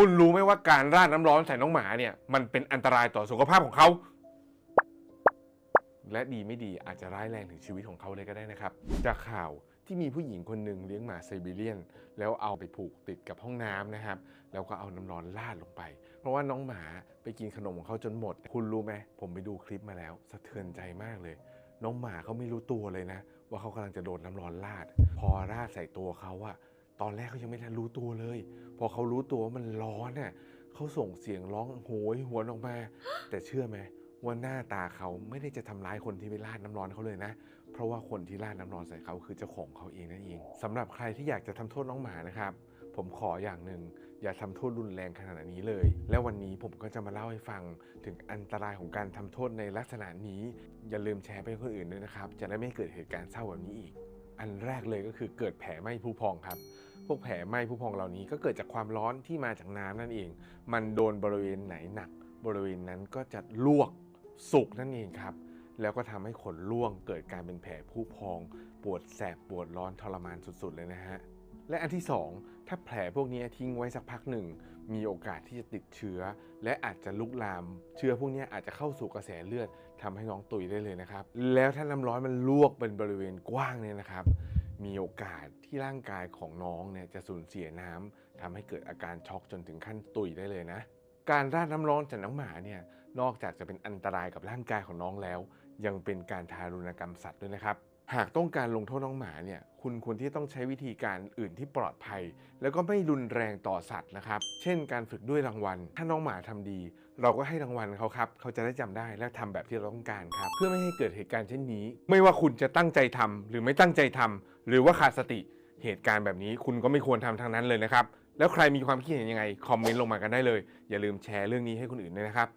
คุณรู้ไหมว่าการราดน้ำร้อนใส่น้องหมาเนี่ยมันเป็นอันตรายต่อสุขภาพของเขา และดีไม่ดีอาจจะร้ายแรงถึงชีวิตของเขาเลยก็ได้นะครับ จากข่าวที่มีผู้หญิงคนหนึ่งเลี้ยงหมาไซบีเรียน แล้วเอาไปผูกติดกับห้องน้ำนะครับ แล้วก็เอาน้ำร้อนราดลงไป เพราะว่าน้องหมาไปกินขนมของเขาจนหมด คุณรู้ไหมผมไปดูคลิปมาแล้ว สะเทือนใจมากเลย น้องหมาเขาไม่รู้ตัวเลยนะ ว่าเขากำลังจะโดนน้ำร้อนราด พอราดใส่ตัวเขาอะ ตอนแรกเขายังไม่ทันรู้ตัวเลย พอเขารู้ตัวว่ามันร้อนน่ะเขาส่งเสียงร้องโหยหวนออกมา แต่เชื่อไหมว่าหน้าตาเขาไม่ได้จะทำร้ายคนที่ไปราดน้ำร้อนเขาเลยนะ เพราะว่าคนที่ราดน้ำร้อนใส่เขาคือเจ้าของเขาเองนั่นเองสำหรับใครที่อยากจะทำโทษน้องหมานะครับ ผมขออย่างหนึ่งอย่าทำโทษรุนแรงขนาดนี้เลย และวันนี้ผมก็จะมาเล่าให้ฟังถึงอันตรายของการทำโทษในลักษณะนี้ อย่าลืมแชร์ไปให้คนอื่นด้วยนะครับ จะได้ไม่เกิดเหตุการณ์เศร้าแบบนี้อีก อันแรกเลยก็คือเกิดแผลไหม้ผู้พองครับ พวกแผลไหม้ผู้พองเหล่านี้ก็เกิดจากความร้อนที่มาจากน้ำนั่นเอง มันโดนบริเวณไหนหนัก บริเวณนั้นก็จะลวกสุกนั่นเองครับ แล้วก็ทำให้ขนร่วงเกิดการเป็นแผลผู้พอง ปวดแสบปวดร้อนทรมานสุดๆเลยนะฮะ และอันที่ 2 ถ้าแผลพวกนี้ทิ้งไว้สักพักหนึ่ง มีโอกาสที่จะติดเชื้อ และอาจจะลุกลาม เชื้อพวกนี้อาจจะเข้าสู่กระแสเลือดทำให้น้องตุยได้เลยนะครับ แล้วถ้าน้ำร้อนมันลวกเป็นบริเวณกว้างเนี่ยนะครับ มีโอกาสที่ร่างกายของน้องเนี่ยจะสูญเสียน้ำทำให้เกิดอาการช็อกจนถึงขั้นตุยได้เลยนะการราดน้ำร้อนจากน้องหมาเนี่ยนอกจากจะเป็นอันตรายกับร่างกายของน้องแล้ว ยังเป็นการทารุณกรรมสัตว์ด้วยนะครับ หากต้องการลงโทษน้องหมาเนี่ยคุณควรที่ต้องใช้วิธีการอื่นที่ปลอดภัย แล้วก็ไม่รุนแรงต่อสัตว์นะครับ เช่น การฝึกด้วยรางวัล ถ้าน้องหมาทำดี เราก็ให้รางวัลเขาครับ เขาจะได้จำได้และทำแบบที่เราต้องการครับ เพื่อไม่ให้เกิดเหตุการณ์เช่นนี้ ไม่ว่าคุณจะตั้งใจทำหรือไม่ตั้งใจทำหรือว่าขาดสติเหตุการณ์แบบนี้คุณก็ไม่ควรทำทางนั้นเลยนะครับ แล้วใครมีความคิดเห็นยังไงคอมเมนต์ลงมากันได้เลย อย่าลืมแชร์เรื่องนี้ให้คนอื่นด้วยนะครับ